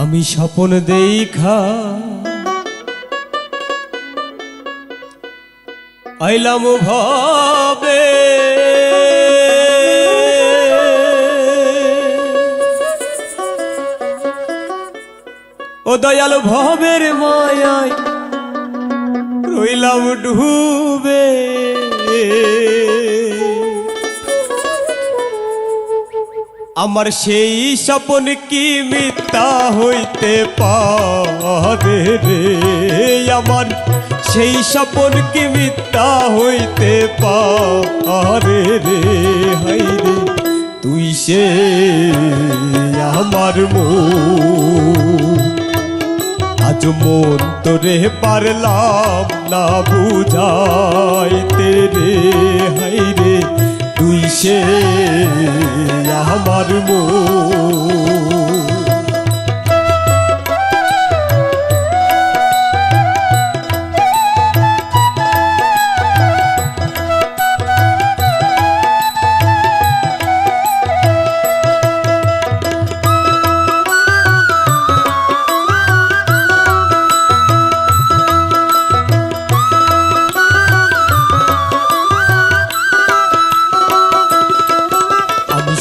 আমি স্বপন দেখা। আইলাম ভাবে। ও দয়াল ভবের মায়ায় রইলাম ডুবে। আমার সেই স্বপন কি মিথ্যা হইতে পারে রে? আমার সেই স্বপন কি মিথ্যা হইতে পারে রে? হাই রে, তুই সে আমার মো আজ মন তোরে পারলাম না বুঝাইতে রে। হাই রে তুই সে আমার মন।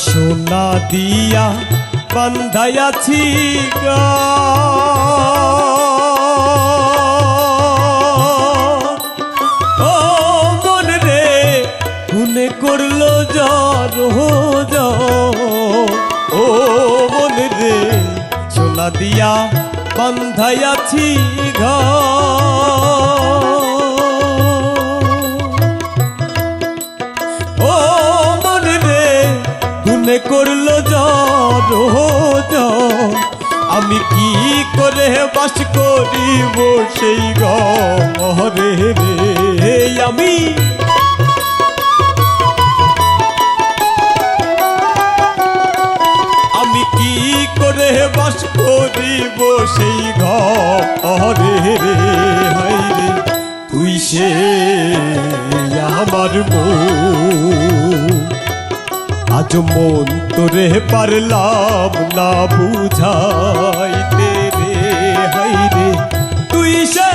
সোনা দিয়া বান্ধাইয়াছি গা মন রে গুনে করল জ্বর ও মন রে, সোনা দিয়া বান্ধাইয়াছি ঘর গুনে করল জ্বর। আমি কি করে বাস করিব সেই গরে রে আমি মন তোরে পারলাম না বুঝাইতে রে হাই রে। তুই সে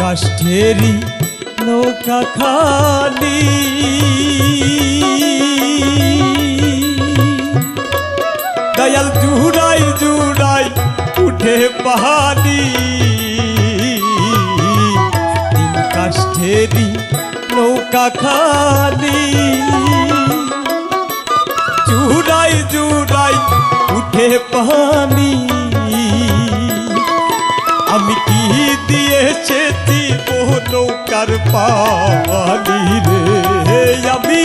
কাষ্ঠেরি নৌকা খালি। দয়াল জুড়াই জুড়াই উঠে পাহাড়ি। কাষ্ঠেরি নৌকা খালি। জুড়াই জুড়াই উঠে পানি নৌকার পানি রে আমি।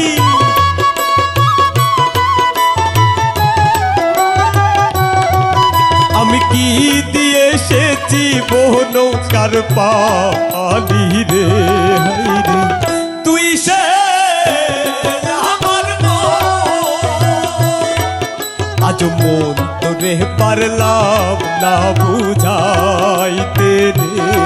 আমি কি দিয়ে এসেছি নৌকার পানি রে রে। তুই সে আজ মন তোরে পারলাম না বুঝাইতে রে।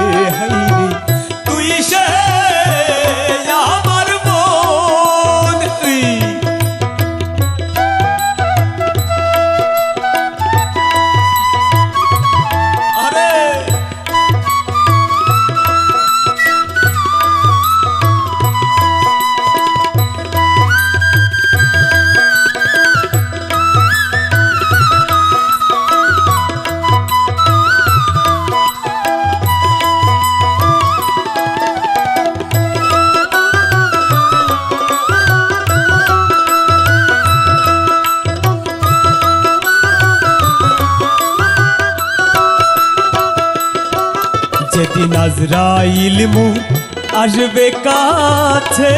সেদিন আজরাইল মু আসবে কাছে।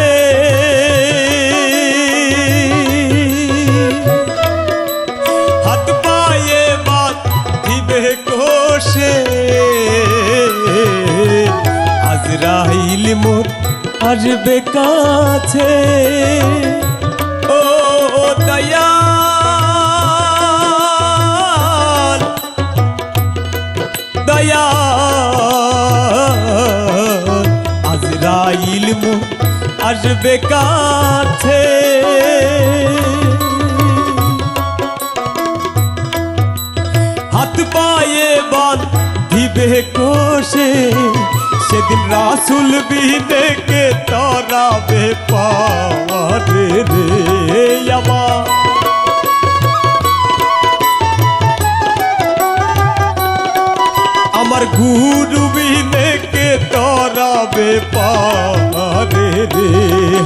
হাত পায়ে বাদ দিবে কোষে। আজরাইল মু আসবে কাছে। মোর আসবে কাছে। হাত পায়ে বান দিবে কোষে, সেদিন রাসুল বিনে কে তরাবে পাওয়ারে রে আমার। আমার গুরু তরাবে পারে রে,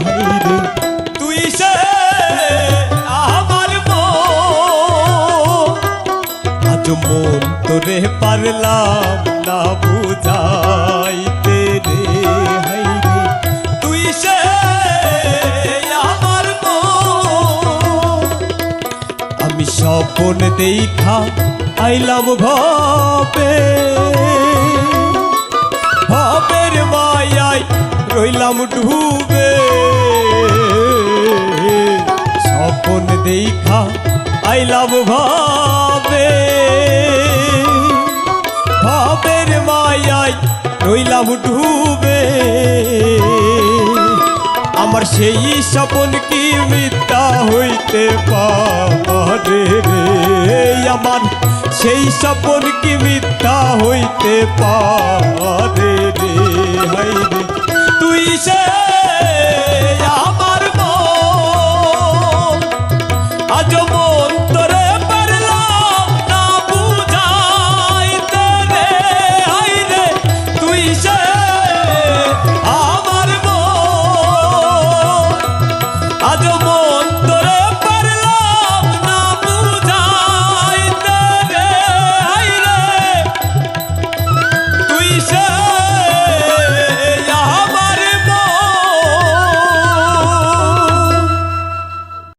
হাই রে। তুই সে আমার আজ মন তোরে পারলাম না বুঝাইতে রে, হাই রে। তুই সে আমার আমি স্বপন দেখা আইলাম ভাবে ভাবের মায়াই রইলাম ডুবে। স্বপন দেখা আইলাম ভাবে। ভাবের মায়াই রইলাম ডুবে। আমার সেই স্বপন কি মিথ্যা হইতে পারে আমার সেই সপন কি মিথ্যা হইতে পারে রে? হাইরে তুই সে আমার মন আজ মন